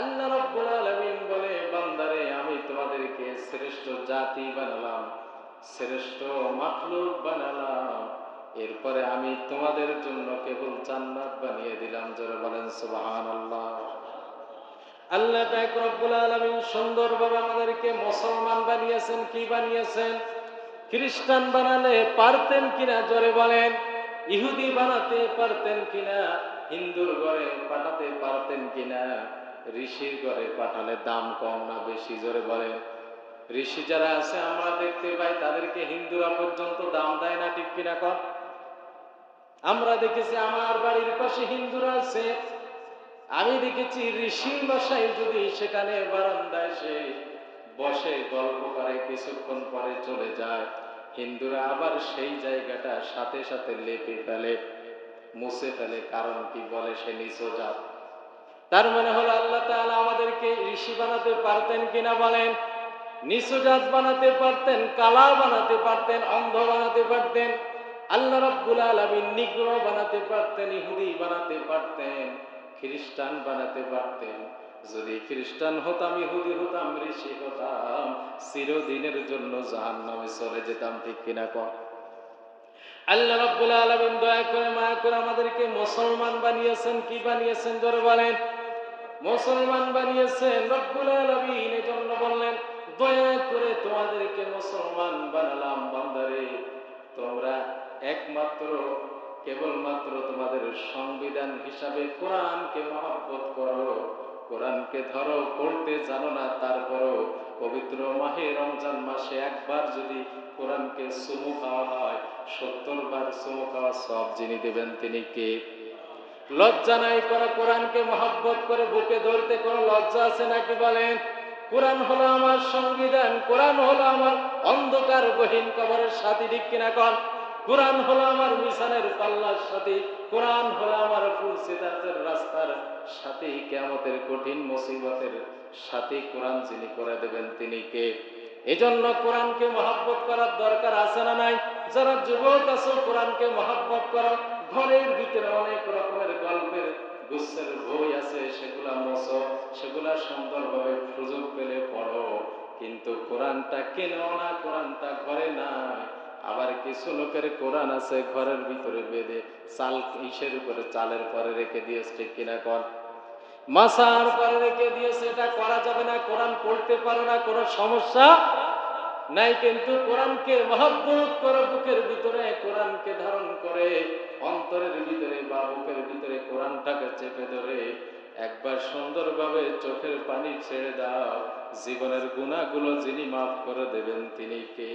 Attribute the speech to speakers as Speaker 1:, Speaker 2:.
Speaker 1: আল্লাহ রব্বুল আলামিন বলে, বান্দারে, আমি তোমাদেরকে শ্রেষ্ঠ জাতি বানালাম, শ্রেষ্ঠ মাখলুক বানালাম। এরপরে আমি তোমাদের জন্য কেবল জান্নাত বানিয়ে দিলাম, যারা বলেন সুবহানাল্লাহ। আল্লাহ পাক রব্বুল আলামিন সুন্দরভাবে আমাদেরকে মুসলমান বানিয়েছেন, কি বানিয়েছেন? খ্রিস্টান বানালে পারতেন কিনা, জোরে বলেন। ইহুদি বানাতে পারতেন কিনা, হিন্দুর ঘরে পাঠাতে পারতেন কিনা ঋষির ঘরে পাঠালে দাম কম না বেশি? জোরে বলেন। ঋষি যারা আছে, আমরা দেখতে পাই তাদেরকে হিন্দুরা পর্যন্ত দাম দেয় না, ঠিক কিনা কর আমরা দেখেছি আমার বাড়ির পাশে হিন্দুরা আছে। আমি দেখেছি ঋষি বাসায় যদি সেখানে বারান্দায় সে বসে, গল্প করে, কিছুক্ষণ পরে চলে যায়। হিন্দুরা আবার সেই জায়গাটা সাথে সাথে লেপে ফেলে, মুছে ফেলে। কারণ কি বলে সে নিচজাত তার মানে হলো আল্লাহ তাআলা আমাদেরকে ঋষি বানাতে পারতেন কিনা বলেন? নিচজাত বানাতে পারতেন, কালা বানাতে পারতেন, অন্ধ বানাতে পারতেন, আল্লাহ রাব্বুল আলামিন নিগ্র বানাতে পারতেন, ইহুদি বানাতে পারতেন, খ্রিস্টান বানাতে পারতেন। যদি খ্রিস্টান হতাম, ইহুদি হতাম, ঋষি হতাম, চিরদিনের জন্য জাহান নামে চলে যেতাম, ঠিক কিনা কর আল্লাহ রাব্বুল আলামিন দয়া করে, মায়া করে আমাদেরকে মুসলমান বানিয়েছেন, কি বানিয়েছেন, জোরে বলেন? মুসলমান বানিয়েছেন রব্বুল আলামিন, এজন্য বললেন, দয়া করে তোমাদেরকে মুসলমান বানালাম বান্দারে। তোমরা একমাত্র, কেবলমাত্র তোমাদের সংবিধান হিসাবে কোরআনকে মহব্বত করো। কোরআনকে ধরো, পড়তে জানো না, তারপরও পবিত্র মাহে রমজান মাসে একবার যদি কোরআনকে সুমু খাওয়া হয় সত্তর বার সুমু খাওয়া সব যিনি দেবেন তিনি কে? লজ্জা নাই করে কোরআনকে মহব্বত করে বুকে ধরতে কোনো লজ্জা আছে নাকি বলেন? কোরআন হলো আমার সংবিধান, কোরআন হলো আমার অন্ধকার গহীন কবরের সাথী, ঠিক কিনা কন? কোরআন হলো আমার মিশনের পাল্লার সাথে, কোরআন হলো আমার ফুলসিদাতের রাস্তার সাথে কেমতের কঠিন মুসিবতের সাথে, কোরআন যিনি করে দেবেন তিনি কে? এজন্য কোরআনকে মহাব্বত করার দরকার আছে না নাই? যারা যুবক আছো, কোরআনকে মহাব্বত করো, ঘরের ভিতরে গুচ্ছের বই আছে, সেগুলা মশো সেগুলা সুন্দরভাবে সুযোগ পেলে পড়ো। কিন্তু কোরআনটা কেনো না, কোরআনটা ঘরে নাই। আবার কিছু লোকের কোরআন আছে, ঘরের ভিতরে বেঁধে চাল ইসের উপরে চালের পরে রেখে দিয়েছে কিনা কর? মাসার পরে রেখে দিয়েছে, এটা করা যাবে না, কোরআন পড়তে পারো না, কোনো সমস্যা নাই। কিন্তু কোরআনকে মহব্বত করে, বুকের ভিতরে কোরআনকে ধারণ করে, অন্তরের ভিতরে বুকের ভিতরে কোরআনটাকে চেপে ধরে একবার সুন্দরভাবে চোখের পানি ছেড়ে দাও, জীবনের গুণাগুলো যিনি মাফ করে দেবেন তিনি কে?